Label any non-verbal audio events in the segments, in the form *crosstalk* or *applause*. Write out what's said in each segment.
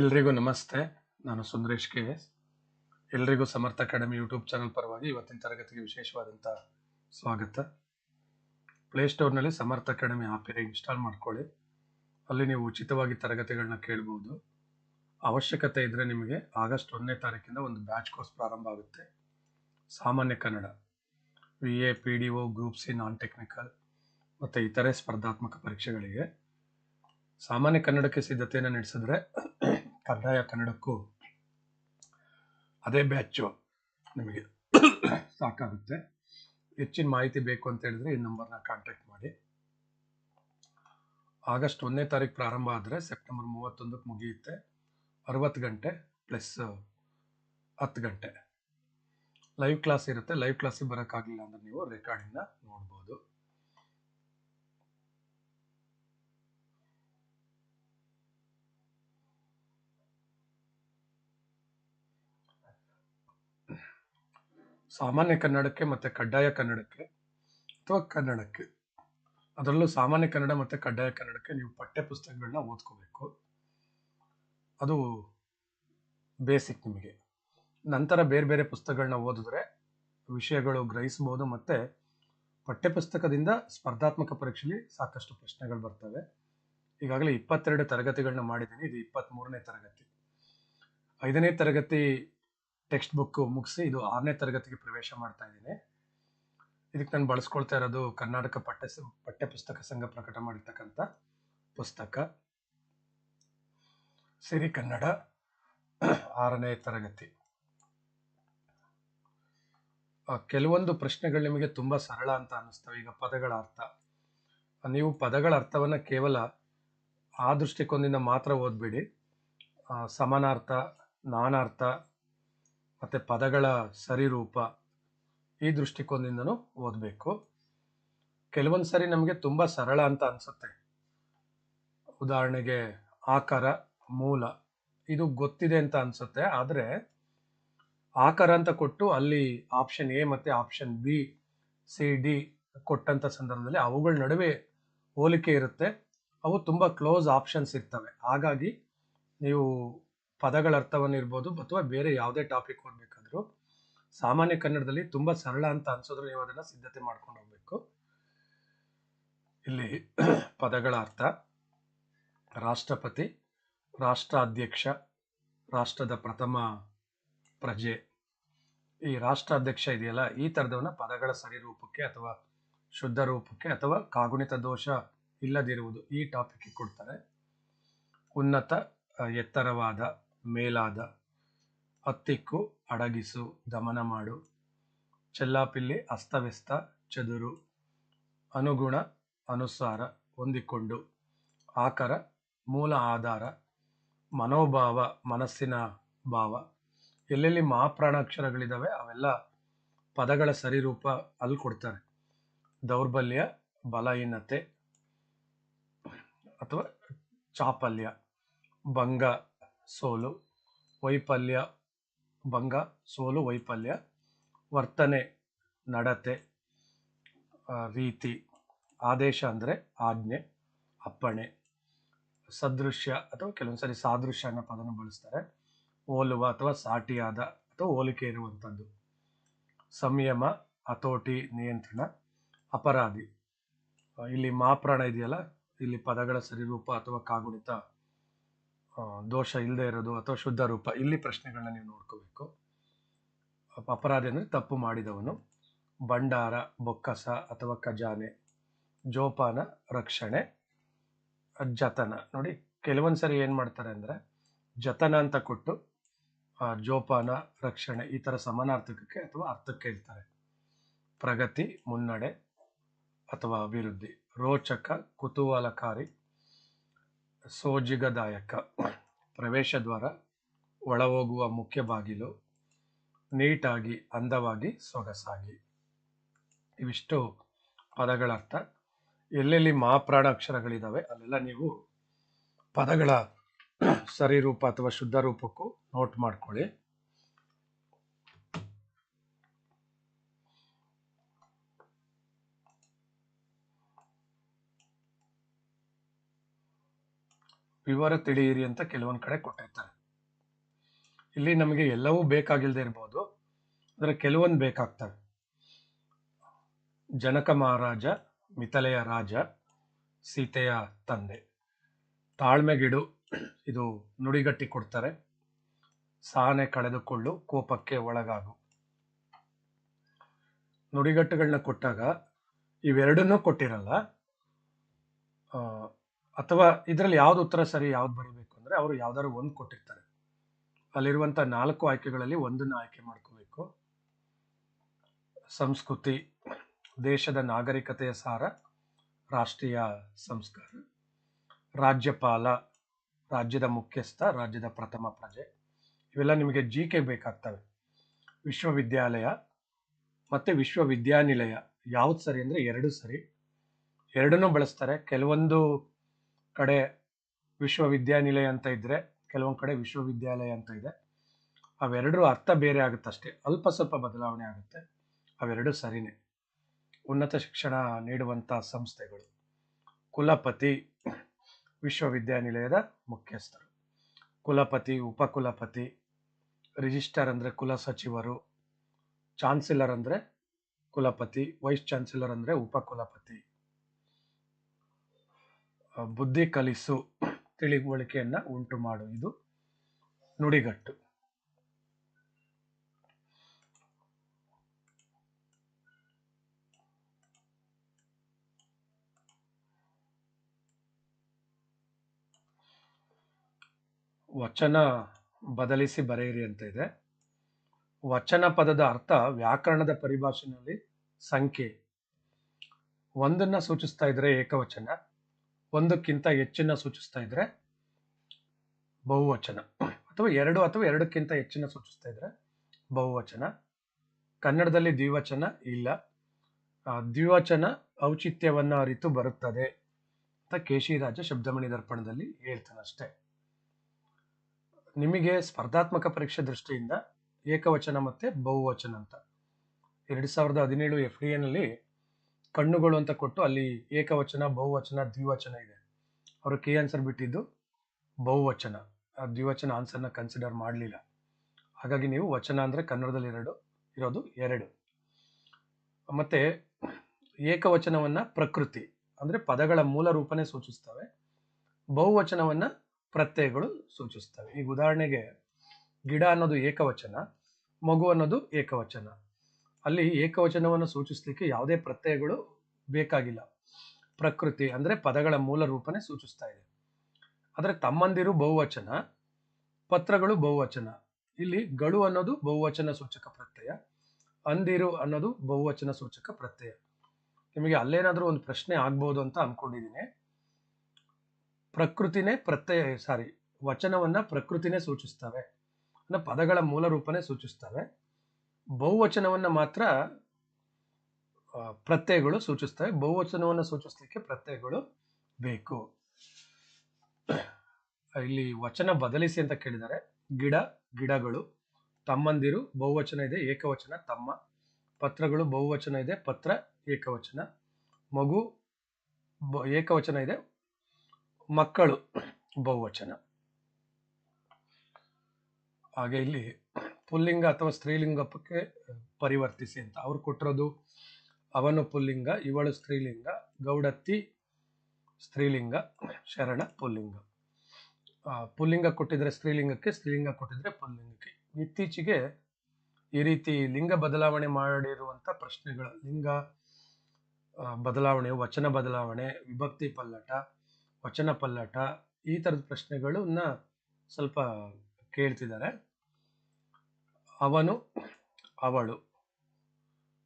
ಎಲ್ರಿಗೂ ನಮಸ್ತೆ. ನಾನು ಸುಂದರೇಶ್ ಕೆ ಎಸ್. ಎಲ್ರಿಗೂ ಸಮರ್ಥ ಅಕಾಡೆಮಿ ಯೂಟ್ಯೂಬ್ ಚಾನಲ್ ಪರವಾಗಿ ಇವತ್ತಿನ ತರಗತಿಗೆ ವಿಶೇಷವಾದಂಥ ಸ್ವಾಗತ. ಪ್ಲೇಸ್ಟೋರ್ನಲ್ಲಿ ಸಮರ್ಥ ಅಕಾಡೆಮಿ ಆ್ಯಪ್ ಇದೆ, ಇನ್ಸ್ಟಾಲ್ ಮಾಡ್ಕೊಳ್ಳಿ. ಅಲ್ಲಿ ನೀವು ಉಚಿತವಾಗಿ ತರಗತಿಗಳನ್ನ ಕೇಳ್ಬೋದು. ಅವಶ್ಯಕತೆ ಇದ್ದರೆ ನಿಮಗೆ ಆಗಸ್ಟ್ ಒಂದನೇ ತಾರೀಕಿಂದ ಒಂದು ಬ್ಯಾಚ್ ಕೋರ್ಸ್ ಪ್ರಾರಂಭ ಆಗುತ್ತೆ. ಸಾಮಾನ್ಯ Kannada V A P D O group C non technical ಮತ್ತು ಇತರೆ ಸ್ಪರ್ಧಾತ್ಮಕ ಪರೀಕ್ಷೆಗಳಿಗೆ. ಸಾಮಾನ್ಯ ಕನ್ನಡಕ್ಕೆ ಸಿದ್ಧತೆಯನ್ನು ನಡೆಸಿದ್ರೆ ಕಡ್ಡಾಯ ಕನ್ನಡಕ್ಕೂ ಅದೇ ಬ್ಯಾಚು ನಿಮಗೆ ಸಾಕಾಗುತ್ತೆ. ಹೆಚ್ಚಿನ ಮಾಹಿತಿ ಬೇಕು ಅಂತ ಹೇಳಿದ್ರೆ ಈ ನಂಬರ್ನ ಕಾಂಟ್ಯಾಕ್ಟ್ ಮಾಡಿ. ಆಗಸ್ಟ್ ಒಂದನೇ ತಾರೀಕು ಪ್ರಾರಂಭ ಆದರೆ ಸೆಪ್ಟೆಂಬರ್ ಮೂವತ್ತೊಂದಕ್ಕೆ ಮುಗಿಯುತ್ತೆ. ಅರವತ್ತು ಗಂಟೆ ಪ್ಲಸ್ ಹತ್ತು ಗಂಟೆ. ಲೈವ್ ಕ್ಲಾಸ್ ಇರುತ್ತೆ. ಲೈವ್ ಕ್ಲಾಸಿಗೆ ಬರೋಕ್ಕಾಗಲಿಲ್ಲ ಅಂದರೆ ನೀವು ರೆಕಾರ್ಡಿಂಗ್ನ ನೋಡ್ಬೋದು. ಸಾಮಾನ್ಯ ಕನ್ನಡಕ್ಕೆ ಮತ್ತು ಕಡ್ಡಾಯ ಕನ್ನಡಕ್ಕೆ ಅಥವಾ ಕನ್ನಡಕ್ಕೆ. ಅದರಲ್ಲೂ ಸಾಮಾನ್ಯ ಕನ್ನಡ ಮತ್ತು ಕಡ್ಡಾಯ ಕನ್ನಡಕ್ಕೆ ನೀವು ಪಠ್ಯ ಪುಸ್ತಕಗಳನ್ನ ಓದ್ಕೋಬೇಕು. ಅದು ಬೇಸಿಕ್ ನಿಮಗೆ. ನಂತರ ಬೇರೆ ಬೇರೆ ಪುಸ್ತಕಗಳನ್ನ ಓದಿದ್ರೆ ವಿಷಯಗಳು ಗ್ರಹಿಸ್ಬೋದು ಮತ್ತು ಪಠ್ಯಪುಸ್ತಕದಿಂದ ಸ್ಪರ್ಧಾತ್ಮಕ ಪರೀಕ್ಷೆಯಲ್ಲಿ ಸಾಕಷ್ಟು ಪ್ರಶ್ನೆಗಳು ಬರ್ತವೆ. ಈಗಾಗಲೇ ಇಪ್ಪತ್ತೆರಡು ತರಗತಿಗಳನ್ನ ಮಾಡಿದ್ದೀನಿ. ಇದು ಇಪ್ಪತ್ತ್ಮೂರನೇ ತರಗತಿ. ಐದನೇ ತರಗತಿ ಟೆಕ್ಸ್ಟ್ ಬುಕ್ ಮುಗಿಸಿ ಇದು ಆರನೇ ತರಗತಿಗೆ ಪ್ರವೇಶ ಮಾಡ್ತಾ ಇದ್ದೀನಿ. ಇದಕ್ಕೆ ನಾನು ಬಳಸ್ಕೊಳ್ತಾ ಇರೋದು ಕರ್ನಾಟಕ ಪಠ್ಯ ಪಠ್ಯಪುಸ್ತಕ ಸಂಘ ಪ್ರಕಟ ಮಾಡಿರ್ತಕ್ಕಂಥ ಪುಸ್ತಕ. ಸಿರಿ ಕನ್ನಡ *clears throat* ಆರನೇ ತರಗತಿ. ಕೆಲವೊಂದು ಪ್ರಶ್ನೆಗಳು ನಿಮಗೆ ತುಂಬ ಸರಳ ಅಂತ ಅನ್ನಿಸ್ತವೆ. ಈಗ ಪದಗಳ ಅರ್ಥ. ನೀವು ಪದಗಳ ಅರ್ಥವನ್ನು ಕೇವಲ ಆ ದೃಷ್ಟಿಕೋನದಿಂದ ಮಾತ್ರ ಓದ್ಬೇಡಿ. ಸಮಾನಾರ್ಥ, ನಾನಾರ್ಥ ಮತ್ತು ಪದಗಳ ಸರಿರೂಪ ಈ ದೃಷ್ಟಿಕೋನದಿಂದನೂ ಓದಬೇಕು. ಕೆಲವೊಂದು ಸರಿ ನಮಗೆ ತುಂಬ ಸರಳ ಅಂತ ಅನಿಸುತ್ತೆ. ಉದಾಹರಣೆಗೆ ಆಕಾರ, ಮೂಲ, ಇದು ಗೊತ್ತಿದೆ ಅಂತ ಅನಿಸುತ್ತೆ. ಆದರೆ ಆಕಾರ ಅಂತ ಕೊಟ್ಟು ಅಲ್ಲಿ ಆಪ್ಷನ್ ಎ ಮತ್ತು ಆಪ್ಷನ್ ಬಿ ಸಿ ಡಿ ಕೊಟ್ಟಂಥ ಸಂದರ್ಭದಲ್ಲಿ ಅವುಗಳ ನಡುವೆ ಹೋಲಿಕೆ ಇರುತ್ತೆ. ಅವು ತುಂಬ ಕ್ಲೋಸ್ ಆಪ್ಷನ್ಸ್ ಇರ್ತವೆ. ಹಾಗಾಗಿ ನೀವು ಪದಗಳ ಅರ್ಥವನ್ನು ಇರ್ಬೋದು ಅಥವಾ ಬೇರೆ ಯಾವುದೇ ಟಾಪಿಕ್ ಓದಬೇಕಾದ್ರೂ ಸಾಮಾನ್ಯ ಕನ್ನಡದಲ್ಲಿ ತುಂಬ ಸರಳ ಅಂತ ಅನ್ಸೋದ್ರೆ ನೀವು ಅದನ್ನು ಸಿದ್ಧತೆ ಮಾಡ್ಕೊಂಡು ಹೋಗ್ಬೇಕು. ಇಲ್ಲಿ *clears throat* ಪದಗಳ ಅರ್ಥ, ರಾಷ್ಟ್ರಪತಿ, ರಾಷ್ಟ್ರಾಧ್ಯಕ್ಷ, ರಾಷ್ಟ್ರದ ಪ್ರಥಮ ಪ್ರಜೆ. ಈ ರಾಷ್ಟ್ರಾಧ್ಯಕ್ಷ ಇದೆಯಲ್ಲ, ಈ ಥರದವನ್ನ ಪದಗಳ ಸರಿ ರೂಪಕ್ಕೆ ಅಥವಾ ಶುದ್ಧ ರೂಪಕ್ಕೆ ಅಥವಾ ಕಾಗುಣಿತ ದೋಷ ಇಲ್ಲದಿರುವುದು ಈ ಟಾಪಿಕ್ಗೆ ಕೊಡ್ತಾರೆ. ಉನ್ನತ, ಎತ್ತರವಾದ ಮೇಲಾದ. ಹತ್ತಿಕ್ಕು, ಅಡಗಿಸು, ದಮನ ಮಾಡು. ಚೆಲ್ಲಾಪಿಲ್ಲಿ ಅಸ್ತವ್ಯಸ್ತ, ಚದುರು. ಅನುಗುಣ, ಅನುಸಾರ, ಹೊಂದಿಕೊಂಡು. ಆಕರ, ಮೂಲ ಆಧಾರ. ಮನೋಭಾವ, ಮನಸ್ಸಿನ ಭಾವ. ಎಲ್ಲೆಲ್ಲಿ ಮಹಾಪ್ರಾಣಾಕ್ಷರಗಳಿದಾವೆ, ಅವೆಲ್ಲ ಪದಗಳ ಸರಿರೂಪ ಅಲ್ಲಿ ಕೊಡ್ತಾರೆ. ದೌರ್ಬಲ್ಯ, ಬಲಹೀನತೆ ಅಥವಾ ಚಾಪಲ್ಯ. ಭಂಗ ಸೋಲು, ವೈಫಲ್ಯ, ಭಂಗ, ಸೋಲು, ವೈಫಲ್ಯ, ವರ್ತನೆ, ನಡತೆ ರೀತಿ, ಆದೇಶ ಅಂದರೆ ಆಜ್ಞೆ, ಅಪ್ಪಣೆ, ಸದೃಶ್ಯ ಅಥವಾ ಕೆಲವೊಂದು ಸಾರಿ ಸಾದೃಶ್ಯ ಅನ್ನೋ ಪದನ ಬಳಸ್ತಾರೆ. ಹೋಲುವ ಅಥವಾ ಸಾಟಿಯಾದ ಅಥವಾ ಹೋಲಿಕೆ ಇರುವಂಥದ್ದು ಸಂಯಮ, ಹತೋಟಿ, ನಿಯಂತ್ರಣ, ಅಪರಾಧಿ. ಇಲ್ಲಿ ಮಾಪ್ರಾಣ ಇದೆಯಲ್ಲ? ಇಲ್ಲಿ ಪದಗಳ ಸರಿರೂಪ ಅಥವಾ ಕಾಗುಣಿತ. ದೋಷ ಇಲ್ಲದೆ ಇರೋದು ಅಥವಾ ಶುದ್ಧ ರೂಪ, ಇಲ್ಲಿ ಪ್ರಶ್ನೆಗಳನ್ನ ನೀವು ನೋಡ್ಕೋಬೇಕು. ಅಪ- ಅಪರಾಧಿ ಅಂದರೆ ತಪ್ಪು ಮಾಡಿದವನು. ಭಂಡಾರ, ಬೊಕ್ಕಸ ಅಥವಾ ಖಜಾನೆ, ಜೋಪಾನ, ರಕ್ಷಣೆ, ಜತನ. ನೋಡಿ ಕೆಲವೊಂದು ಏನು ಮಾಡ್ತಾರೆ ಅಂದರೆ ಜತನ ಅಂತ ಕೊಟ್ಟು ಜೋಪಾನ, ರಕ್ಷಣೆ ಈ ಥರ ಸಮಾನಾರ್ಥಕಕ್ಕೆ ಅಥವಾ ಅರ್ಥಕ್ಕೆ ಇರ್ತಾರೆ ಪ್ರಗತಿ, ಮುನ್ನಡೆ ಅಥವಾ ಅಭಿವೃದ್ಧಿ, ರೋಚಕ, ಕುತೂಹಲಕಾರಿ ಸೋಜಿಗದಾಯಕ ಪ್ರವೇಶ ದ್ವಾರ, ಒಳಹೋಗುವ ಮುಖ್ಯ ಬಾಗಿಲು, ನೀಟಾಗಿ ಅಂದವಾಗಿ ಸೊಗಸಾಗಿ. ಇವಿಷ್ಟು ಪದಗಳ ಅರ್ಥ. ಎಲ್ಲೆಲ್ಲಿ ಮಹಾಪ್ರಾಣ ಅಕ್ಷರಗಳಿದ್ದಾವೆ ಅಲ್ಲೆಲ್ಲ ನೀವು ಪದಗಳ ಸರಿರೂಪ ಅಥವಾ ಶುದ್ಧ ರೂಪಕ್ಕೂ ನೋಟ್ ಮಾಡ್ಕೊಳ್ಳಿ. ವಿವರ ತಿಳಿಯಿರಿ ಅಂತ ಕೆಲವೊಂದು ಕಡೆ ಕೊಟ್ಟಿರ್ತಾರೆ. ಇಲ್ಲಿ ನಮಗೆ ಎಲ್ಲವೂ ಬೇಕಾಗಿಲ್ಲದೆ ಇರ್ಬೋದು, ಆದರೆ ಕೆಲವೊಂದು ಬೇಕಾಗ್ತವೆ. ಜನಕ ಮಹಾರಾಜ, ಮಿಥಲೆಯ ರಾಜ, ಸೀತೆಯ ತಂದೆ. ತಾಳ್ಮೆಗಿಡು ಇದು ನುಡಿಗಟ್ಟಿ ಕೊಡ್ತಾರೆ. ಸಹನೆ ಕಳೆದುಕೊಳ್ಳು, ಕೋಪಕ್ಕೆ ಒಳಗಾಗು. ನುಡಿಗಟ್ಟುಗಳನ್ನ ಕೊಟ್ಟಾಗ ಇವೆರಡನ್ನೂ ಕೊಟ್ಟಿರಲ್ಲ. ಅಥವಾ ಇದರಲ್ಲಿ ಯಾವ್ದು ಉತ್ತರ ಸರಿ, ಯಾವ್ದು ಬರೀಬೇಕು ಅಂದ್ರೆ ಅವರು ಯಾವ್ದಾದ್ರು ಒಂದು ಕೊಟ್ಟಿರ್ತಾರೆ. ಅಲ್ಲಿರುವಂತ ನಾಲ್ಕು ಆಯ್ಕೆಗಳಲ್ಲಿ ಒಂದನ್ನು ಆಯ್ಕೆ ಮಾಡ್ಕೋಬೇಕು. ಸಂಸ್ಕೃತಿ, ದೇಶದ ನಾಗರಿಕತೆಯ ಸಾರ, ರಾಷ್ಟ್ರೀಯ ಸಂಸ್ಕಾರ, ರಾಜ್ಯಪಾಲ, ರಾಜ್ಯದ ಮುಖ್ಯಸ್ಥ, ರಾಜ್ಯದ ಪ್ರಥಮ ಪ್ರಜೆ. ಇವೆಲ್ಲ ನಿಮಗೆ ಜಿ ಕೆ ಬೇಕಾಗ್ತವೆ. ವಿಶ್ವವಿದ್ಯಾಲಯ ಮತ್ತು ವಿಶ್ವವಿದ್ಯಾನಿಲಯ. ಯಾವ್ದು ಸರಿ ಅಂದ್ರೆ ಎರಡು ಸರಿ. ಎರಡನ್ನೂ ಬಳಸ್ತಾರೆ. ಕೆಲವೊಂದು ಕಡೆ ವಿಶ್ವವಿದ್ಯಾನಿಲಯ ಅಂತ ಇದ್ರೆ, ಕೆಲವೊಂದು ಕಡೆ ವಿಶ್ವವಿದ್ಯಾಲಯ ಅಂತ ಇದೆ. ಅವೆರಡರ ಅರ್ಥ ಬೇರೆ ಆಗುತ್ತೆ ಅಷ್ಟೇ ಅಲ್ಪ ಸ್ವಲ್ಪ ಬದಲಾವಣೆ ಆಗುತ್ತೆ. ಅವೆರಡು ಸರಿನೇ. ಉನ್ನತ ಶಿಕ್ಷಣ ನೀಡುವಂಥ ಸಂಸ್ಥೆಗಳು. ಕುಲಪತಿ ವಿಶ್ವವಿದ್ಯಾನಿಲಯದ ಮುಖ್ಯಸ್ಥರು. ಕುಲಪತಿ, ಉಪಕುಲಪತಿ, ರಿಜಿಸ್ಟರ್ ಅಂದರೆ ಕುಲ ಸಚಿವರು, ಚಾನ್ಸಲರ್ ಅಂದರೆ ಕುಲಪತಿ, ವೈಸ್ ಚಾನ್ಸಲರ್ ಅಂದರೆ ಉಪಕುಲಪತಿ. ಬುದ್ಧಿ ಕಲಿಸು ತಿಳಿವಳಿಕೆಯನ್ನ ಉಂಟು ಮಾಡು. ಇದು ನುಡಿಗಟ್ಟು. ವಚನ ಬದಲಿಸಿ ಬರೆಯಿರಿ ಅಂತ ಇದೆ. ವಚನ ಪದದ ಅರ್ಥ ವ್ಯಾಕರಣದ ಪರಿಭಾಷೆಯಲ್ಲಿ ಸಂಖ್ಯೆ. ಒಂದನ್ನ ಸೂಚಿಸ್ತಾ ಇದ್ರೆ ಏಕವಚನ. ಒಂದಕ್ಕಿಂತ ಹೆಚ್ಚಿನ ಸೂಚಿಸ್ತಾ ಇದ್ರೆ ಬಹುವಚನ. ಅಥವಾ ಎರಡು ಅಥವಾ ಎರಡಕ್ಕಿಂತ ಹೆಚ್ಚಿನ ಸೂಚಿಸ್ತಾ ಇದ್ರೆ ಬಹುವಚನ. ಕನ್ನಡದಲ್ಲಿ ದ್ವಿವಚನ ಇಲ್ಲ. ದ್ವಿವಚನ ಔಚಿತ್ಯವನ್ನ ಅರಿತು ಬರುತ್ತದೆ ಅಂತ ಕೇಶಿರಾಜ ಶಬ್ದಮಣಿ ದರ್ಪಣದಲ್ಲಿ ಹೇಳ್ತಾನೆ ಅಷ್ಟೇ. ನಿಮಗೆ ಸ್ಪರ್ಧಾತ್ಮಕ ಪರೀಕ್ಷೆ ದೃಷ್ಟಿಯಿಂದ ಏಕವಚನ ಮತ್ತೆ ಬಹುವಚನ ಅಂತ. ಎರಡು ಸಾವಿರದ ಹದಿನೇಳು ಎಫ್ ಡಿ ನಲ್ಲಿ ಕಣ್ಣುಗಳು ಅಂತ ಕೊಟ್ಟು ಅಲ್ಲಿ ಏಕವಚನ, ಬಹುವಚನ, ದ್ವಿವಚನ ಇದೆ. ಅವರು ಕೆ ಆನ್ಸರ್ ಬಿಟ್ಟಿದ್ದು ಬಹುವಚನ. ದ್ವಿವಚನ ಆನ್ಸರ್ನ ಕನ್ಸಿಡರ್ ಮಾಡಲಿಲ್ಲ. ಹಾಗಾಗಿ ನೀವು ವಚನ ಅಂದರೆ ಕನ್ನಡದಲ್ಲಿ ಎರಡು, ಇರೋದು ಎರಡು. ಮತ್ತೆ ಏಕವಚನವನ್ನ ಪ್ರಕೃತಿ ಅಂದರೆ ಪದಗಳ ಮೂಲ ರೂಪನೇ ಸೂಚಿಸ್ತವೆ. ಬಹುವಚನವನ್ನ ಪ್ರತ್ಯಯಗಳು ಸೂಚಿಸ್ತವೆ. ಈಗ ಉದಾಹರಣೆಗೆ ಗಿಡ ಅನ್ನೋದು ಏಕವಚನ, ಮಗು ಅನ್ನೋದು ಏಕವಚನ. ಅಲ್ಲಿ ಏಕವಚನವನ್ನು ಸೂಚಿಸಲಿಕ್ಕೆ ಯಾವುದೇ ಪ್ರತ್ಯಯಗಳು ಬೇಕಾಗಿಲ್ಲ. ಪ್ರಕೃತಿ ಅಂದ್ರೆ ಪದಗಳ ಮೂಲ ರೂಪನೇ ಸೂಚಿಸ್ತಾ ಇದೆ. ಆದರೆ ತಮ್ಮಂದಿರು ಬಹುವಚನ, ಪತ್ರಗಳು ಬಹುವಚನ. ಇಲ್ಲಿ ಗಳು ಅನ್ನೋದು ಬಹುವಚನ ಸೂಚಕ ಪ್ರತ್ಯಯ, ಅಂದಿರು ಅನ್ನೋದು ಬಹುವಚನ ಸೂಚಕ ಪ್ರತ್ಯಯ. ನಿಮಗೆ ಅಲ್ಲೇನಾದರೂ ಒಂದು ಪ್ರಶ್ನೆ ಆಗ್ಬೋದು ಅಂತ ಅಂದ್ಕೊಂಡಿದ್ದೀನಿ ಪ್ರಕೃತಿನೇ ಪ್ರತ್ಯಯ ಸಾರಿ ವಚನವನ್ನ ಪ್ರಕೃತಿನೇ ಸೂಚಿಸ್ತವೆ. ಅಂದ್ರೆ ಪದಗಳ ಮೂಲ ರೂಪನೇ ಸೂಚಿಸ್ತವೆ. ಬಹುವಚನವನ್ನ ಮಾತ್ರ ಪ್ರತ್ಯಯಗಳು ಸೂಚಿಸ್ತವೆ. ಬಹುವಚನವನ್ನು ಸೂಚಿಸಲಿಕ್ಕೆ ಪ್ರತ್ಯಯಗಳು ಬೇಕು. ಇಲ್ಲಿ ವಚನ ಬದಲಿಸಿ ಅಂತ ಕೇಳಿದ್ದಾರೆ. ಗಿಡ, ಗಿಡಗಳು, ತಮ್ಮಂದಿರು, ಬಹುವಚನ ಇದೆ, ಏಕವಚನ. ತಮ್ಮ, ಪತ್ರಗಳು, ಬಹುವಚನ ಇದೆ, ಪತ್ರ, ಏಕವಚನ. ಮಗು ಏಕವಚನ ಇದೆ, ಮಕ್ಕಳು, ಬಹುವಚನ. ಹಾಗೆ ಇಲ್ಲಿ ಪುಲ್ಲಿಂಗ ಅಥವಾ ಸ್ತ್ರೀಲಿಂಗಕ್ಕೆ ಪರಿವರ್ತಿಸಿ ಅಂತ. ಅವ್ರು ಕೊಟ್ಟಿರೋದು ಅವನು ಪುಲ್ಲಿಂಗ, ಇವಳು ಸ್ತ್ರೀಲಿಂಗ, ಗೌಡತ್ತಿ ಸ್ತ್ರೀಲಿಂಗ, ಶರಣ ಪುಲ್ಲಿಂಗ. ಪುಲ್ಲಿಂಗ ಕೊಟ್ಟಿದ್ರೆ ಸ್ತ್ರೀಲಿಂಗಕ್ಕೆ, ಸ್ತ್ರೀಲಿಂಗ ಕೊಟ್ಟಿದ್ರೆ ಪುಲ್ಲಿಂಗಕ್ಕೆ. ಇತ್ತೀಚೆಗೆ ಈ ರೀತಿ ಲಿಂಗ ಬದಲಾವಣೆ ಮಾಡಿರುವಂತ ಪ್ರಶ್ನೆಗಳು ಲಿಂಗ ಬದಲಾವಣೆ, ವಚನ ಬದಲಾವಣೆ, ವಿಭಕ್ತಿ ಪಲ್ಲಟ, ವಚನ ಪಲ್ಲಟ ಈ ತರದ ಪ್ರಶ್ನೆಗಳನ್ನ ಸ್ವಲ್ಪ ಕೇಳ್ತಿದ್ದಾರೆ. ಅವನು, ಅವಳು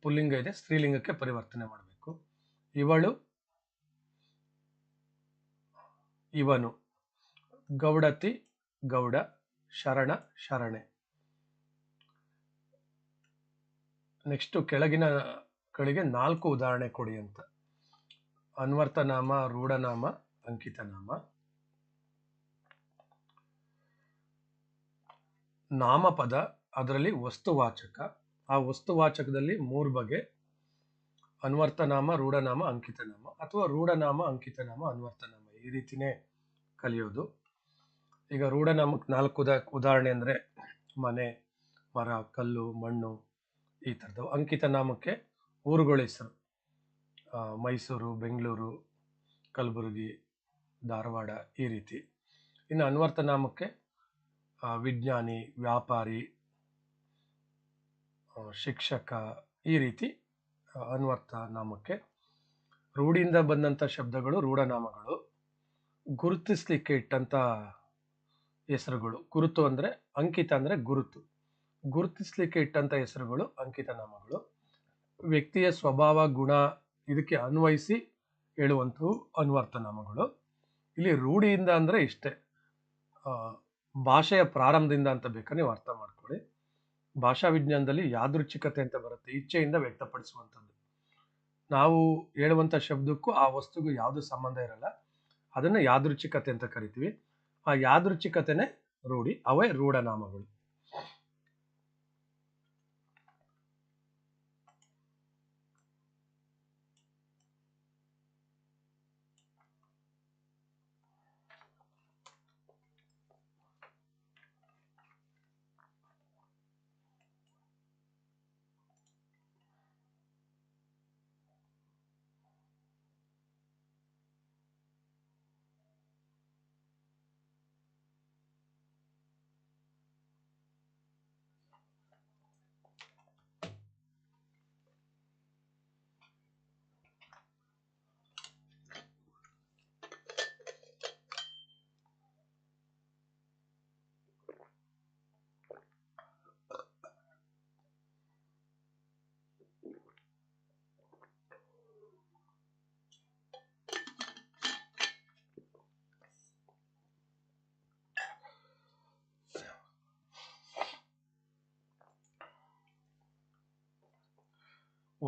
ಪುಲ್ಲಿಂಗ ಇದೆ, ಸ್ತ್ರೀಲಿಂಗಕ್ಕೆ ಪರಿವರ್ತನೆ ಮಾಡಬೇಕು. ಇವಳು, ಇವನು ಗೌಡತಿ, ಗೌಡ, ಶರಣ, ಶರಣೆ. ನೆಕ್ಸ್ಟ್ ಕೆಳಗಿನ ಗಳಿಗೆ ನಾಲ್ಕು ಉದಾಹರಣೆ ಕೊಡಿ ಅಂತ. ಅನ್ವರ್ತನಾಮ, ರೂಢನಾಮ, ಅಂಕಿತನಾಮ. ನಾಮಪದ ಅದರಲ್ಲಿ ವಸ್ತುವಾಚಕ. ಆ ವಸ್ತುವಾಚಕದಲ್ಲಿ ಮೂರು ಬಗೆ. ಅನ್ವರ್ತನಾಮ, ರೂಢನಾಮ, ಅಂಕಿತನಾಮ ಅಥವಾ ರೂಢನಾಮ, ಅಂಕಿತನಾಮ, ಅನ್ವರ್ತನಾಮ ಈ ರೀತಿನೇ ಕಲಿಯೋದು. ಈಗ ರೂಢನಾಮಕ್ಕೆ ನಾಲ್ಕು ಉದಾ, ಉದಾಹರಣೆ ಅಂದರೆ ಮನೆ, ಮರ, ಕಲ್ಲು, ಮಣ್ಣು ಈ ಥರದ್ದು. ಅಂಕಿತ ನಾಮಕ್ಕೆ ಊರುಗಳ ಹೆಸರು. ಮೈಸೂರು, ಬೆಂಗಳೂರು, ಕಲಬುರಗಿ, ಧಾರವಾಡ ಈ ರೀತಿ. ಇನ್ನು ಅನ್ವರ್ಥ ನಾಮಕ್ಕೆ ವಿಜ್ಞಾನಿ, ವ್ಯಾಪಾರಿ ಶಿಕ್ಷಕ ಈ ರೀತಿ ಅನ್ವರ್ಥ ನಾಮಕ್ಕೆ ರೂಢಿಯಿಂದ ಬಂದಂಥ ಶಬ್ದಗಳು, ರೂಢನಾಮಗಳು, ಗುರುತಿಸ್ಲಿಕ್ಕೆ ಇಟ್ಟಂಥ ಹೆಸರುಗಳು. ಗುರುತು ಅಂದರೆ ಅಂಕಿತ ಅಂದರೆ ಗುರುತು. ಗುರುತಿಸ್ಲಿಕ್ಕೆ ಇಟ್ಟಂಥ ಹೆಸರುಗಳು, ಅಂಕಿತ ನಾಮಗಳು. ವ್ಯಕ್ತಿಯ ಸ್ವಭಾವ, ಗುಣ ಇದಕ್ಕೆ ಅನ್ವಯಿಸಿ ಹೇಳುವಂಥವು ಅನ್ವರ್ಥ ನಾಮಗಳು. ಇಲ್ಲಿ ರೂಢಿಯಿಂದ ಅಂದರೆ ಇಷ್ಟೇ. ಭಾಷೆಯ ಪ್ರಾರಂಭದಿಂದ ಅಂತ ಬೇಕಾದ್ರೆ ನೀವು ಅರ್ಥ ಮಾಡ್ಕೊಳ್ಳಿ. ಭಾಷಾ ವಿಜ್ಞಾನದಲ್ಲಿ ಯಾದೃಚ್ಛಿಕತೆ ಅಂತ ಬರುತ್ತೆ, ಇಚ್ಛೆಯಿಂದ ವ್ಯಕ್ತಪಡಿಸುವಂಥದ್ದು. ನಾವು ಹೇಳುವಂಥ ಶಬ್ದಕ್ಕೂ ಆ ವಸ್ತುಗೂ ಯಾವುದೂ ಸಂಬಂಧ ಇರಲ್ಲ. ಅದನ್ನು ಯಾದೃಚ್ಛಿಕತೆ ಅಂತ ಕರಿತೀವಿ. ಆ ಯಾದೃಚ್ಛಿಕತೆನೇ ರೂಢಿ, ಅವೇ ರೂಢನಾಮಗಳು.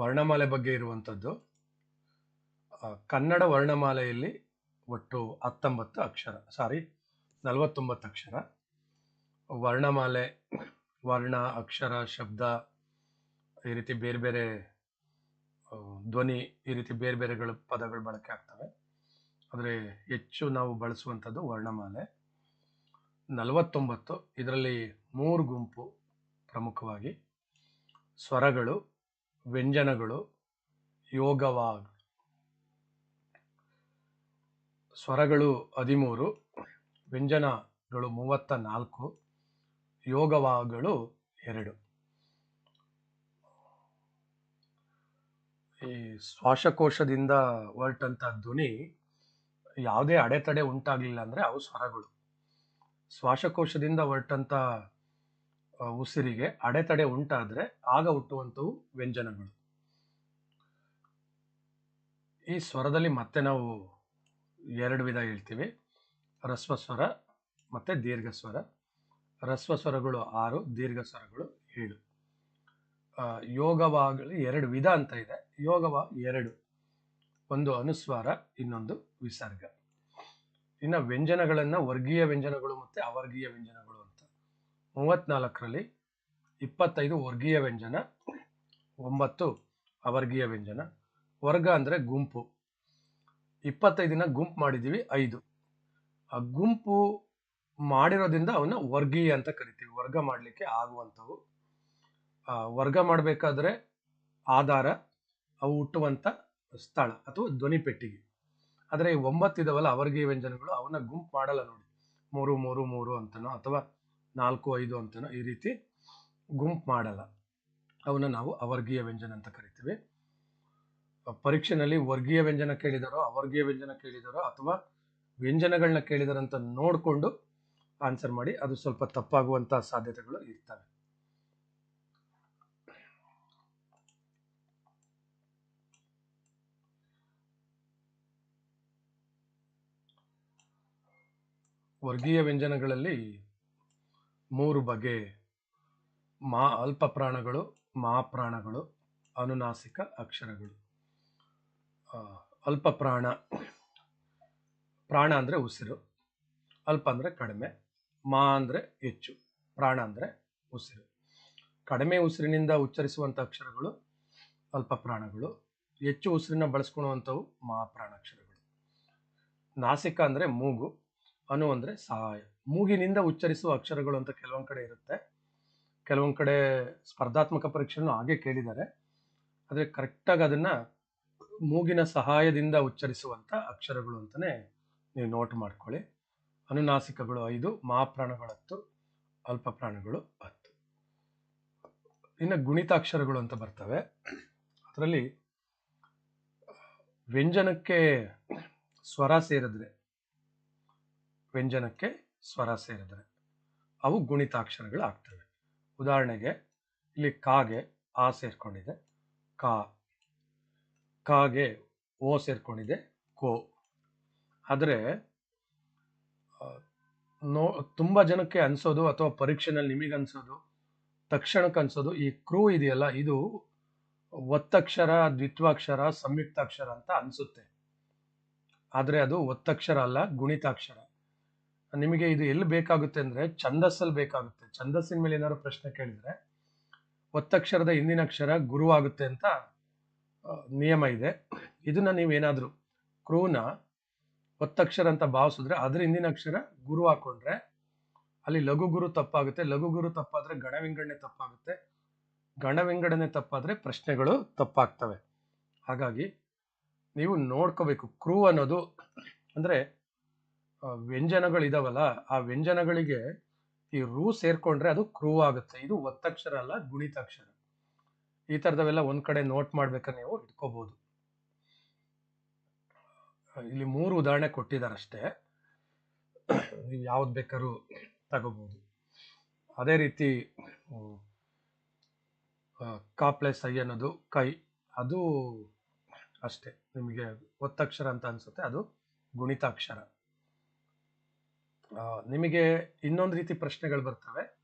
ವರ್ಣಮಾಲೆ ಬಗ್ಗೆ ಇರುವಂಥದ್ದು. ಕನ್ನಡ ವರ್ಣಮಾಲೆಯಲ್ಲಿ ಒಟ್ಟು ಹತ್ತೊಂಬತ್ತು ಅಕ್ಷರ, ಸಾರಿ, ನಲವತ್ತೊಂಬತ್ತು ಅಕ್ಷರ. ವರ್ಣಮಾಲೆ, ವರ್ಣ, ಅಕ್ಷರ, ಶಬ್ದ, ಈ ರೀತಿ ಬೇರೆ ಬೇರೆ ಧ್ವನಿ, ಈ ರೀತಿ ಬೇರೆ ಬೇರೆಗಳು ಪದಗಳು ಬಳಕೆ ಆಗ್ತವೆ. ಆದರೆ ಹೆಚ್ಚು ನಾವು ಬಳಸುವಂಥದ್ದು ವರ್ಣಮಾಲೆ. ನಲವತ್ತೊಂಬತ್ತು, ಇದರಲ್ಲಿ ಮೂರು ಗುಂಪು ಪ್ರಮುಖವಾಗಿ ಸ್ವರಗಳು ವ್ಯಂಜನಗಳು, ಯೋಗವಾಗ್. ಸ್ವರಗಳು ಹದಿಮೂರು, ವ್ಯಂಜನಗಳು ಮೂವತ್ತ ನಾಲ್ಕು, ಯೋಗವಾಗಳು ಎರಡು. ಈ ಶ್ವಾಸಕೋಶದಿಂದ ಹೊರಟಂಥ ಧ್ವನಿ ಯಾವುದೇ ಅಡೆತಡೆ ಉಂಟಾಗಲಿಲ್ಲ ಅಂದರೆ ಅವು ಸ್ವರಗಳು. ಶ್ವಾಸಕೋಶದಿಂದ ಹೊರಟಂಥ ಉಸಿರಿಗೆ ಅಡೆತಡೆ ಉಂಟಾದರೆ ಆಗ ಹುಟ್ಟುವಂಥವು ವ್ಯಂಜನಗಳು. ಈ ಸ್ವರದಲ್ಲಿ ಮತ್ತೆ ನಾವು ಎರಡು ವಿಧ ಹೇಳ್ತೀವಿ. ರಸ್ವ ಸ್ವರ ಮತ್ತು ದೀರ್ಘ ಸ್ವರ ರಸ್ವ ಸ್ವರಗಳು ಆರು ದೀರ್ಘ ಸ್ವರಗಳು ಏಳು ಯೋಗವಾಗಲಿ ಎರಡು ವಿಧ ಅಂತ ಇದೆ. ಯೋಗವ ಎರಡು, ಒಂದು ಅನುಸ್ವಾರ, ಇನ್ನೊಂದು ವಿಸರ್ಗ. ಇನ್ನು ವ್ಯಂಜನಗಳನ್ನು ವರ್ಗೀಯ ವ್ಯಂಜನಗಳು ಮತ್ತು ಅವರ್ಗೀಯ ವ್ಯಂಜನಗಳು ಅಂತ ಮೂವತ್ನಾಲ್ಕರಲ್ಲಿ ಇಪ್ಪತ್ತೈದು ವರ್ಗೀಯ ವ್ಯಂಜನ, ಒಂಬತ್ತು ಅವರ್ಗೀಯ ವ್ಯಂಜನ, ವರ್ಗ ಅಂದರೆ ಗುಂಪು. ಇಪ್ಪತ್ತೈದಿನ ಗುಂಪು ಮಾಡಿದ್ದೀವಿ, ಐದು. ಆ ಗುಂಪು ಮಾಡಿರೋದ್ರಿಂದ ಅವನ್ನ ವರ್ಗೀಯ ಅಂತ ಕರಿತೀವಿ. ವರ್ಗ ಮಾಡಲಿಕ್ಕೆ ಆಗುವಂಥವು. ವರ್ಗ ಮಾಡಬೇಕಾದ್ರೆ ಆಧಾರ, ಅವು ಹುಟ್ಟುವಂಥ ಸ್ಥಳ ಅಥವಾ ಧ್ವನಿ ಪೆಟ್ಟಿಗೆ. ಆದರೆ ಈ ಅವರ್ಗೀಯ ವ್ಯಂಜನಗಳು, ಅವನ್ನ ಗುಂಪು ಮಾಡಲ್ಲ ನೋಡಿ. ಮೂರು ಮೂರು ಮೂರು ಅಂತನೋ, ಅಥವಾ ನಾಲ್ಕು ಐದು ಅಂತನೋ ಈ ರೀತಿ ಗುಂಪು ಮಾಡಲ್ಲ. ಅವನ್ನ ನಾವು ಅವರ್ಗೀಯ ವ್ಯಂಜನ ಅಂತ ಕರಿತೀವಿ. ಪರೀಕ್ಷೆನಲ್ಲಿ ವರ್ಗೀಯ ವ್ಯಂಜನ ಕೇಳಿದಾರೋ, ಅವರ್ಗೀಯ ವ್ಯಂಜನ ಕೇಳಿದಾರೋ ಅಥವಾ ವ್ಯಂಜನಗಳನ್ನ ಕೇಳಿದಾರಂತ ನೋಡಿಕೊಂಡು ಆನ್ಸರ್ ಮಾಡಿ, ಅದು ಸ್ವಲ್ಪ ತಪ್ಪಾಗುವಂಥ ಸಾಧ್ಯತೆಗಳು ಇರ್ತವೆ. ವರ್ಗೀಯ ವ್ಯಂಜನಗಳಲ್ಲಿ ಮೂರು ಬಗೆ. ಮಾ ಅಲ್ಪ ಪ್ರಾಣಗಳು ಮಹಾಪ್ರಾಣಗಳು ಅನುನಾಸಿಕ ಅಕ್ಷರಗಳು. ಅಲ್ಪ ಪ್ರಾಣ ಪ್ರಾಣ ಅಂದರೆ ಉಸಿರು. ಅಲ್ಪ ಅಂದರೆ ಕಡಿಮೆ. ಮಾ ಅಂದರೆ ಹೆಚ್ಚು. ಪ್ರಾಣ ಅಂದರೆ ಉಸಿರು. ಕಡಿಮೆ ಉಸಿರಿನಿಂದ ಉಚ್ಚರಿಸುವಂಥ ಅಕ್ಷರಗಳು ಅಲ್ಪ ಪ್ರಾಣಗಳು. ಹೆಚ್ಚು ಉಸಿರಿನ ಬಳಸ್ಕೊಳ್ಳುವಂಥವು ಮಹಾಪ್ರಾಣಾಕ್ಷರಗಳು ನಾಸಿಕ ಅಂದರೆ ಮೂಗು, ಅನು ಅಂದರೆ ಸಹಾಯ ಮೂಗಿನಿಂದ ಉಚ್ಚರಿಸುವ ಅಕ್ಷರಗಳು ಅಂತ ಕೆಲವೊಂದು ಕಡೆ ಇರುತ್ತೆ. ಕೆಲವೊಂದು ಕಡೆ ಸ್ಪರ್ಧಾತ್ಮಕ ಪರೀಕ್ಷೆಯನ್ನು ಹಾಗೆ ಕೇಳಿದ್ದಾರೆ. ಆದರೆ ಕರೆಕ್ಟಾಗಿ ಅದನ್ನ ಮೂಗಿನ ಸಹಾಯದಿಂದ ಉಚ್ಚರಿಸುವಂತ ಅಕ್ಷರಗಳು ಅಂತಾನೆ ನೀವು ನೋಟ್ ಮಾಡ್ಕೊಳ್ಳಿ. ಅನುನಾಸಿಕಗಳು ಐದು ಮಹಾಪ್ರಾಣಗಳು ಹತ್ತು ಅಲ್ಪ ಪ್ರಾಣಗಳು ಹತ್ತು. ಇನ್ನು ಗುಣಿತಾಕ್ಷರಗಳು ಅಂತ ಬರ್ತವೆ. ಅದರಲ್ಲಿ ವ್ಯಂಜನಕ್ಕೆ ಸ್ವರ ಸೇರಿದ್ರೆ ವ್ಯಂಜನಕ್ಕೆ ಸ್ವರ ಸೇರಿದ್ರೆ. ಅವು ಗುಣಿತಾಕ್ಷರಗಳು ಆಗ್ತವೆ ಉದಾಹರಣೆಗೆ, ಇಲ್ಲಿ ಕಾಗೆ ಆ ಸೇರ್ಕೊಂಡಿದೆ, ಕಾ. ಕಾಗೆ ಓ ಸೇರ್ಕೊಂಡಿದೆ, ಕೋ. ಆದರೆ ನೋ, ತುಂಬ ಜನಕ್ಕೆ ಅನ್ಸೋದು ಅಥವಾ ಪರೀಕ್ಷೆನಲ್ಲಿ ನಿಮಗೆ ಅನ್ಸೋದು ತಕ್ಷಣಕ್ಕೆ ಅನ್ಸೋದು ಈ ಕ್ರೂ ಇದೆಯಲ್ಲ, ಇದು ಒತ್ತಕ್ಷರ, ದ್ವಿತ್ವಾಕ್ಷರ, ಸಂಯುಕ್ತಾಕ್ಷರ ಅಂತ ಅನ್ಸುತ್ತೆ. ಆದರೆ ಅದು ಒತ್ತಕ್ಷರ ಅಲ್ಲ, ಗುಣಿತಾಕ್ಷರ. ನಿಮಗೆ ಇದು ಎಲ್ಲಿ ಬೇಕಾಗುತ್ತೆ ಅಂದ್ರೆ ಛಂದಸ್ಸಲ್ಲಿ ಬೇಕಾಗುತ್ತೆ. ಛಂದಸ್ಸಿನ ಮೇಲೆ ಏನಾದ್ರು ಪ್ರಶ್ನೆ ಕೇಳಿದ್ರೆ, ಒತ್ತಕ್ಷರದ ಹಿಂದಿನ ಅಕ್ಷರ ಗುರು ಆಗುತ್ತೆ ಅಂತ ನಿಯಮ ಇದೆ. ಇದನ್ನ ನೀವೇನಾದರೂ ಕ್ರೂನ ಒತ್ತಕ್ಷರ ಅಂತ ಭಾವಿಸಿದ್ರೆ ಅದ್ರ ಹಿಂದಿನ ಅಕ್ಷರ ಗುರು ಹಾಕೊಂಡ್ರೆ ಅಲ್ಲಿ ಲಘು ಗುರು ತಪ್ಪಾಗುತ್ತೆ. ಲಘು ಗುರು ತಪ್ಪಾದ್ರೆ ಗಣ ವಿಂಗಡಣೆ ತಪ್ಪಾಗುತ್ತೆ. ಗಣ ವಿಂಗಡಣೆ ತಪ್ಪಾದ್ರೆ ಪ್ರಶ್ನೆಗಳು ತಪ್ಪಾಗ್ತವೆ. ಹಾಗಾಗಿ ನೀವು ನೋಡ್ಕೋಬೇಕು. ಕ್ರೂ ಅನ್ನೋದು ಅಂದ್ರೆ ವ್ಯಂಜನಗಳಿದಾವಲ್ಲ, ಆ ವ್ಯಂಜನಗಳಿಗೆ ಈ ರೂ ಸೇರ್ಕೊಂಡ್ರೆ ಅದು ಕ್ರೂ ಆಗುತ್ತೆ. ಇದು ಒತ್ತಕ್ಷರ ಅಲ್ಲ, ಗುಣಿತಾಕ್ಷರ. ಈ ತರದವೆಲ್ಲ ಒಂದ್ ಕಡೆ ನೋಟ್ ಮಾಡ್ಬೇಕಾದ್ರೆ ನೀವು ಇಟ್ಕೋಬಹುದು ಇಲ್ಲಿ ಮೂರು ಉದಾಹರಣೆ ಕೊಟ್ಟಿದ್ದಾರೆ ಅಷ್ಟೇ ನೀವು ಯಾವ್ದು ಬೇಕಾದ್ರೂ ತಗೋಬಹುದು ಅದೇ ರೀತಿ ಕಾ ಪ್ಲಸ್ ಐ ಅನ್ನೋದು ಕೈ, ಅದು ಅಷ್ಟೇ. ನಿಮಗೆ ಒತ್ತಕ್ಷರ ಅಂತ ಅನ್ಸುತ್ತೆ, ಅದು ಗುಣಿತಾಕ್ಷರ. ನಿಮಗೆ ಇನ್ನೊಂದು ರೀತಿ ಪ್ರಶ್ನೆಗಳು ಬರ್ತವೆ.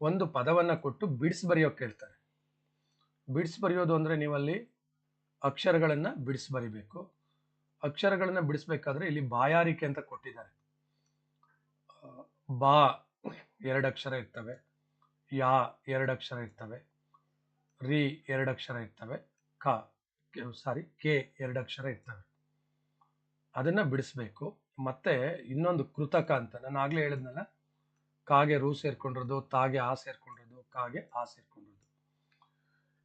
ಒಂದು ಪದವನ್ನ ಕೊಟ್ಟು ಬಿಡಿಸಿ ಬರೆಯೋಕೆ ಕೇಳ್ತಾರೆ ಬಿಡಿಸಿ ಬರೆಯೋದು ಅಂದ್ರೆ ನೀವಲ್ಲಿ ಅಕ್ಷರಗಳನ್ನ ಬಿಡಿಸಿ ಬರಿಬೇಕು. ಅಕ್ಷರಗಳನ್ನ ಬಿಡಿಸ್ಬೇಕಾದ್ರೆ ಇಲ್ಲಿ ಬಾಯಾರಿಕೆ ಅಂತ ಕೊಟ್ಟಿದ್ದಾರೆ. ಬಾ ಎರಡು ಅಕ್ಷರ ಇರ್ತವೆ. ಯಾ ಎರಡು ಅಕ್ಷರ ಇರ್ತವೆ. ರಿ ಎರಡು ಅಕ್ಷರ ಇರ್ತವೆ. ಕ ಸಾರಿ ಕೆ ಎರಡು ಅಕ್ಷರ ಇರ್ತವೆ. ಅದನ್ನ ಬಿಡಿಸ್ಬೇಕು. ಮತ್ತೆ ಇನ್ನೊಂದು ಕೃತಕ ಅಂತ ನಾನು ಆಗ್ಲೇ ಹೇಳಿದ್ನಲ್ಲ, ಕಾಗೆ ರೂ ಸೇರ್ಕೊಂಡಿರೋದು, ತಾಗೆ ಆ ಸೇರ್ಕೊಂಡಿರೋದು, ಕಾಗೆ ಆ ಸೇರ್ಕೊಂಡಿರೋದು.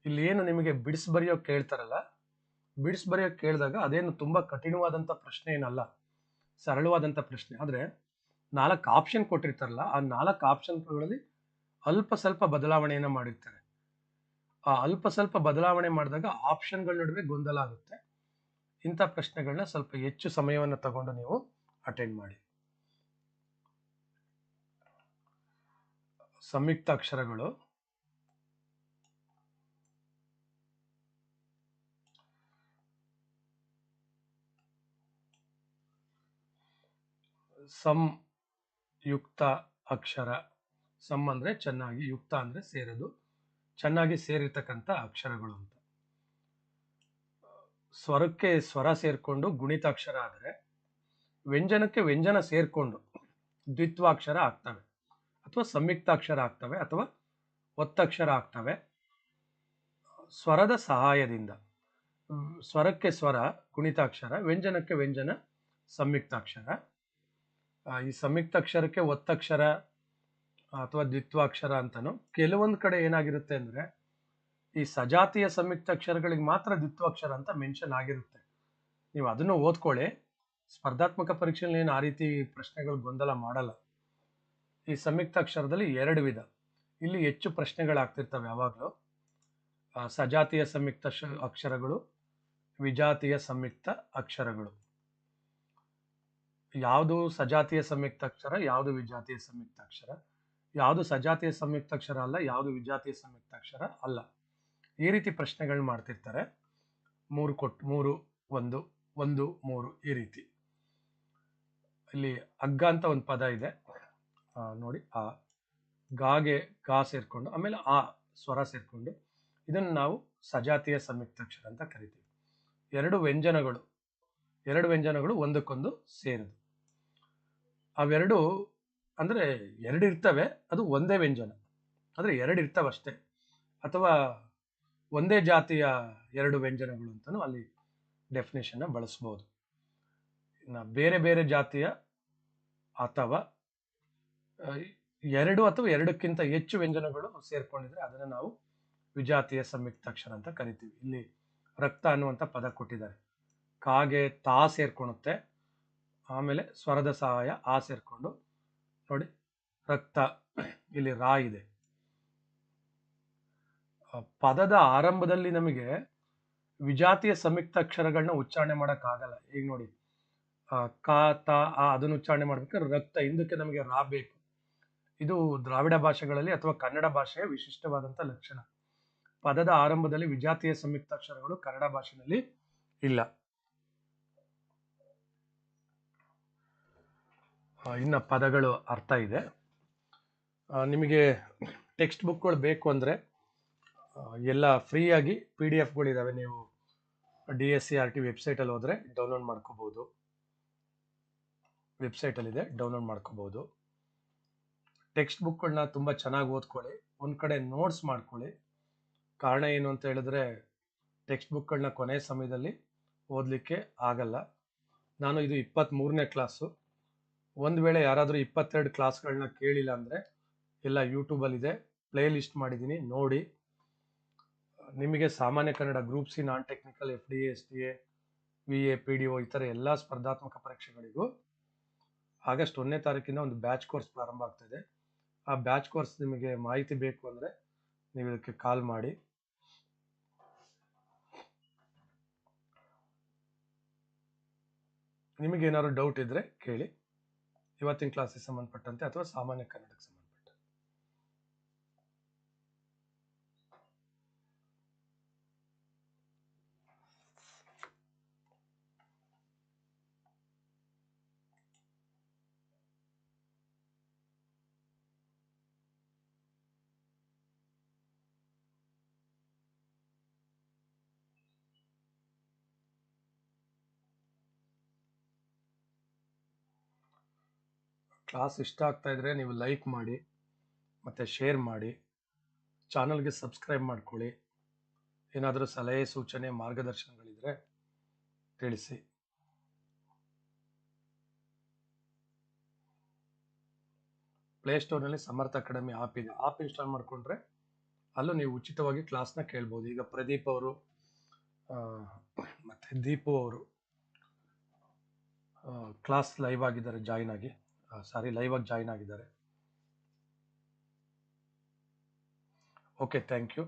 ಇಲ್ಲಿ ಏನು ನಿಮಗೆ ಬಿಡಿಸ್ ಬರೆಯೋಕೆ ಕೇಳ್ತಾರಲ್ಲ, ಬಿಡಿಸ್ ಬರೆಯೋಕೆ ಕೇಳಿದಾಗ ಅದೇನು ತುಂಬಾ ಕಠಿಣವಾದಂತ ಪ್ರಶ್ನೆ ಏನಲ್ಲ, ಸರಳವಾದಂತ ಪ್ರಶ್ನೆ. ಆದ್ರೆ ನಾಲ್ಕು ಆಪ್ಷನ್ ಕೊಟ್ಟಿರ್ತಾರಲ್ಲ, ಆ ನಾಲ್ಕು ಆಪ್ಷನ್ಗಳಲ್ಲಿ ಅಲ್ಪ ಸ್ವಲ್ಪ ಬದಲಾವಣೆಯನ್ನ ಮಾಡಿರ್ತಾರೆ. ಆ ಅಲ್ಪ ಸ್ವಲ್ಪ ಬದಲಾವಣೆ ಮಾಡಿದಾಗ ಆಪ್ಷನ್ಗಳ ನಡುವೆ ಗೊಂದಲ ಆಗುತ್ತೆ. ಇಂಥ ಪ್ರಶ್ನೆಗಳನ್ನ ಸ್ವಲ್ಪ ಹೆಚ್ಚು ಸಮಯವನ್ನು ತಗೊಂಡು ನೀವು ಅಟೆಂಡ್ ಮಾಡಿ. ಸಂಯುಕ್ತ ಅಕ್ಷರಗಳು. ಸಂ ಯುಕ್ತ ಅಕ್ಷರ. ಸಂ ಅಂದ್ರೆ ಚೆನ್ನಾಗಿ, ಯುಕ್ತ ಅಂದ್ರೆ ಸೇರೋದು. ಚೆನ್ನಾಗಿ ಸೇರಿರ್ತಕ್ಕಂಥ ಅಕ್ಷರಗಳು ಅಂತ. ಸ್ವರಕ್ಕೆ ಸ್ವರ ಸೇರ್ಕೊಂಡು ಗುಣಿತಾಕ್ಷರ ಆದರೆ ವ್ಯಂಜನಕ್ಕೆ ವ್ಯಂಜನ ಸೇರಿಕೊಂಡು ದ್ವಿತ್ವಾಕ್ಷರ ಆಗ್ತವೆ ಅಥವಾ ಸಂಯುಕ್ತಾಕ್ಷರ ಆಗ್ತವೆ ಅಥವಾ ಒತ್ತಕ್ಷರ ಆಗ್ತವೆ. ಸ್ವರದ ಸಹಾಯದಿಂದ, ಸ್ವರಕ್ಕೆ ಸ್ವರ, ಕುಣಿತಾಕ್ಷರ, ವ್ಯಂಜನಕ್ಕೆ ವ್ಯಂಜನ, ಸಂಯುಕ್ತಾಕ್ಷರ. ಈ ಸಂಯುಕ್ತಾಕ್ಷರಕ್ಕೆ ಒತ್ತಕ್ಷರ ಅಥವಾ ದ್ವಿತ್ವಾಕ್ಷರ ಅಂತನೂ ಕೆಲವೊಂದು ಕಡೆ ಏನಾಗಿರುತ್ತೆ ಅಂದ್ರೆ ಈ ಸಜಾತಿಯ ಸಂಯುಕ್ತಾಕ್ಷರಗಳಿಗೆ ಮಾತ್ರ ದ್ವಿತ್ವಾಕ್ಷರ ಅಂತ ಮೆನ್ಷನ್ ಆಗಿರುತ್ತೆ. ನೀವು ಅದನ್ನು ಓದ್ಕೊಳ್ಳಿ. ಸ್ಪರ್ಧಾತ್ಮಕ ಪರೀಕ್ಷೆಯಲ್ಲಿ ಏನು ಆ ರೀತಿ ಪ್ರಶ್ನೆಗಳು ಗೊಂದಲ ಮಾಡಲ್ಲ. ಈ ಸಂಯುಕ್ತಾಕ್ಷರದಲ್ಲಿ ಎರಡು ವಿಧ. ಇಲ್ಲಿ ಹೆಚ್ಚು ಪ್ರಶ್ನೆಗಳಾಗ್ತಿರ್ತವೆ ಯಾವಾಗಲೂ. ಸಜಾತಿಯ ಸಂಯುಕ್ತ ಅಕ್ಷರಗಳು, ವಿಜಾತಿಯ ಸಂಯುಕ್ತ ಅಕ್ಷರಗಳು. ಯಾವುದು ಸಜಾತಿಯ ಸಂಯುಕ್ತ ಅಕ್ಷರ, ಯಾವುದು ವಿಜಾತಿಯ ಸಂಯುಕ್ತ ಅಕ್ಷರ? ಯಾವುದು ಸಜಾತಿಯ ಸಂಯುಕ್ತ ಅಕ್ಷರ ಅಲ್ಲ, ಯಾವುದು ವಿಜಾತಿಯ ಸಂಯುಕ್ತ ಅಕ್ಷರ ಅಲ್ಲ. ಈ ರೀತಿ ಪ್ರಶ್ನೆಗಳು ಮಾಡ್ತಿರ್ತಾರೆ. ಮೂರು ಕೊಟ್ಟು ಮೂರು, ಒಂದು ಒಂದು, ಮೂರು ಈ ರೀತಿ. ಇಲ್ಲಿ ಅಗ್ಗ ಅಂತ ಒಂದು ಪದ ಇದೆ. ನೋಡಿ, ಆ ಗಾಗೆ ಗಾ ಸೇರ್ಕೊಂಡು, ಆಮೇಲೆ ಆ ಸ್ವರ ಸೇರ್ಕೊಂಡು ಇದನ್ನು ನಾವು ಸಜಾತಿಯ ಸಂಯುಕ್ತಾಕ್ಷರ ಅಂತ ಕರಿತೀವಿ. ಎರಡು ವ್ಯಂಜನಗಳು ಎರಡು ವ್ಯಂಜನಗಳು ಒಂದಕ್ಕೊಂದು ಸೇರಿದು ಅವೆರಡು ಅಂದರೆ ಎರಡು ಇರ್ತವೆ, ಅದು ಒಂದೇ ವ್ಯಂಜನ. ಅಂದ್ರೆ ಎರಡು ಇರ್ತವಷ್ಟೇ. ಅಥವಾ ಒಂದೇ ಜಾತಿಯ ಎರಡು ವ್ಯಂಜನಗಳು ಅಂತಲೂ ಅಲ್ಲಿ ಡೆಫಿನೇಷನ್ನ ಬಳಸ್ಬೋದು. ಬೇರೆ ಬೇರೆ ಜಾತಿಯ ಅಥವಾ ಎರಡು ಅಥವಾ ಎರಡಕ್ಕಿಂತ ಹೆಚ್ಚು ವ್ಯಂಜನಗಳು ಸೇರ್ಕೊಂಡಿದ್ರೆ ಅದನ್ನು ನಾವು ವಿಜಾತಿಯ ಸಂಯುಕ್ತಾಕ್ಷರ ಅಂತ ಕರಿತೀವಿ. ಇಲ್ಲಿ ರಕ್ತ ಅನ್ನುವಂಥ ಪದ ಕೊಟ್ಟಿದ್ದಾರೆ. ಕಾಗೆ ತಾ ಸೇರ್ಕೊಳುತ್ತೆ ಆಮೇಲೆ ಸ್ವರದ ಸಹಾಯ ಆ ಸೇರ್ಕೊಂಡು, ನೋಡಿ ರಕ್ತ ಇಲ್ಲಿ ರಾ ಇದೆ. ಪದದ ಆರಂಭದಲ್ಲಿ ನಮಗೆ ವಿಜಾತಿಯ ಸಂಯುಕ್ತ ಅಕ್ಷರಗಳನ್ನ ಉಚ್ಚಾರಣೆ ಮಾಡೋಕ್ಕಾಗಲ್ಲ. ಈಗ ನೋಡಿ ಕಾ, ತ, ಆ ಅದನ್ನು ಉಚ್ಚಾರಣೆ ಮಾಡ್ಬೇಕಾದ್ರೆ ರಕ್ತ ಹಿಂದಕ್ಕೆ ನಮಗೆ ರಾ ಬೇಕು. ಇದು ದ್ರಾವಿಡ ಭಾಷೆಗಳಲ್ಲಿ ಅಥವಾ ಕನ್ನಡ ಭಾಷೆಯ ವಿಶಿಷ್ಟವಾದಂಥ ಲಕ್ಷಣ. ಪದದ ಆರಂಭದಲ್ಲಿ ವಿಜಾತಿಯ ಸಂಯುಕ್ತಾಕ್ಷರಗಳು ಕನ್ನಡ ಭಾಷೆಯಲ್ಲಿ ಇಲ್ಲ. ಇನ್ನ ಪದಗಳು ಅರ್ಥ ಇದೆ. ನಿಮಗೆ ಟೆಕ್ಸ್ಟ್ ಬುಕ್ಗಳು ಬೇಕು ಅಂದರೆ ಎಲ್ಲ ಫ್ರೀಯಾಗಿ ಪಿ ಡಿ ಎಫ್ಗಳಿದ್ದಾವೆ ನೀವು D S C R T ವೆಬ್ಸೈಟಲ್ಲಿ ಹೋದರೆ ಡೌನ್ಲೋಡ್ ಮಾಡ್ಕೋಬೋದು. ವೆಬ್ಸೈಟಲ್ಲಿದೆ, ಡೌನ್ಲೋಡ್ ಮಾಡ್ಕೋಬೋದು. ಟೆಕ್ಸ್ಟ್ ಬುಕ್ಗಳನ್ನ ತುಂಬ ಚೆನ್ನಾಗಿ ಓದ್ಕೊಳ್ಳಿ. ಒಂದು ಕಡೆ ನೋಟ್ಸ್ ಮಾಡ್ಕೊಳ್ಳಿ. ಕಾರಣ ಏನು ಅಂತ ಹೇಳಿದ್ರೆ ಟೆಕ್ಸ್ಟ್ ಬುಕ್ಗಳನ್ನ ಕೊನೆ ಸಮಯದಲ್ಲಿ ಓದಲಿಕ್ಕೆ ಆಗಲ್ಲ. ನಾನು ಇದು ಇಪ್ಪತ್ತ್ಮೂರನೇ ಕ್ಲಾಸು. ಒಂದು ವೇಳೆ ಯಾರಾದರೂ ಇಪ್ಪತ್ತೆರಡು ಕ್ಲಾಸ್ಗಳನ್ನ ಕೇಳಿಲ್ಲ ಅಂದರೆ, ಎಲ್ಲ ಯೂಟ್ಯೂಬಲ್ಲಿದೆ ಪ್ಲೇ ಲಿಸ್ಟ್ ಮಾಡಿದ್ದೀನಿ, ನೋಡಿ. ನಿಮಗೆ ಸಾಮಾನ್ಯ Kannada group C non technical F D S D A, V A, P D O ಈ ಥರ ಎಲ್ಲ ಸ್ಪರ್ಧಾತ್ಮಕ ಪರೀಕ್ಷೆಗಳಿಗೂ ಆಗಸ್ಟ್ ಒಂದನೇ ತಾರೀಕಿನ ಒಂದು ಬ್ಯಾಚ್ ಕೋರ್ಸ್ ಪ್ರಾರಂಭ ಆಗ್ತಾಯಿದೆ ಆ ಬ್ಯಾಚ್ ಕೋರ್ಸ್ ನಿಮಗೆ ಮಾಹಿತಿ ಬೇಕು ಅಂದರೆ ನೀವು ಇದಕ್ಕೆ ಕಾಲ್ ಮಾಡಿ. ನಿಮಗೆ ಏನಾದ್ರು ಡೌಟ್ ಇದ್ದರೆ ಕೇಳಿ. ಇವತ್ತಿನ ಕ್ಲಾಸಿಗೆ ಸಂಬಂಧಪಟ್ಟಂತೆ ಅಥವಾ ಸಾಮಾನ್ಯ ಕನ್ನಡಕ್ಕೆ ಸಂಬಂಧಪಟ್ಟಂತೆ ಕ್ಲಾಸ್ ಇಷ್ಟ ಆಗ್ತಾ ಇದ್ರೆ ನೀವು ಲೈಕ್ ಮಾಡಿ, ಮತ್ತು ಶೇರ್ ಮಾಡಿ, ಚಾನಲ್ಗೆ ಸಬ್ಸ್ಕ್ರೈಬ್ ಮಾಡ್ಕೊಳ್ಳಿ. ಏನಾದರೂ ಸಲಹೆ, ಸೂಚನೆ, ಮಾರ್ಗದರ್ಶನಗಳಿದ್ರೆ ತಿಳಿಸಿ. ಪ್ಲೇಸ್ಟೋರ್ನಲ್ಲಿ ಸಮರ್ಥ ಅಕಾಡೆಮಿ ಆಪ್ ಇದೆ. ಆಪ್ ಇನ್ಸ್ಟಾಲ್ ಮಾಡಿಕೊಂಡ್ರೆ ಅಲ್ಲೂ ನೀವು ಉಚಿತವಾಗಿ ಕ್ಲಾಸ್ನ ಕೇಳ್ಬೋದು. ಈಗ ಪ್ರದೀಪ್ ಅವರು ಮತ್ತು ದೀಪು ಅವರು ಕ್ಲಾಸ್ ಲೈವ್ ಆಗಿದ್ದಾರೆ ಜಾಯ್ನ್ ಆಗಿ. ಸಾರಿ ಲೈವ್ ಆಗಿ ಜಾಯಿನ್ ಆಗಿದ್ದಾರೆ. ಓಕೆ ಥ್ಯಾಂಕ್ ಯು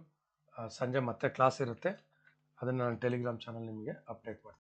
ಸಂಜೆ ಮತ್ತೆ ಕ್ಲಾಸ್ ಇರುತ್ತೆ. ಅದನ್ನು ನಾನು ಟೆಲಿಗ್ರಾಮ್ ಚಾನಲ್ ನಿಮಗೆ ಅಪ್ಡೇಟ್ ಮಾಡ್ತೀನಿ.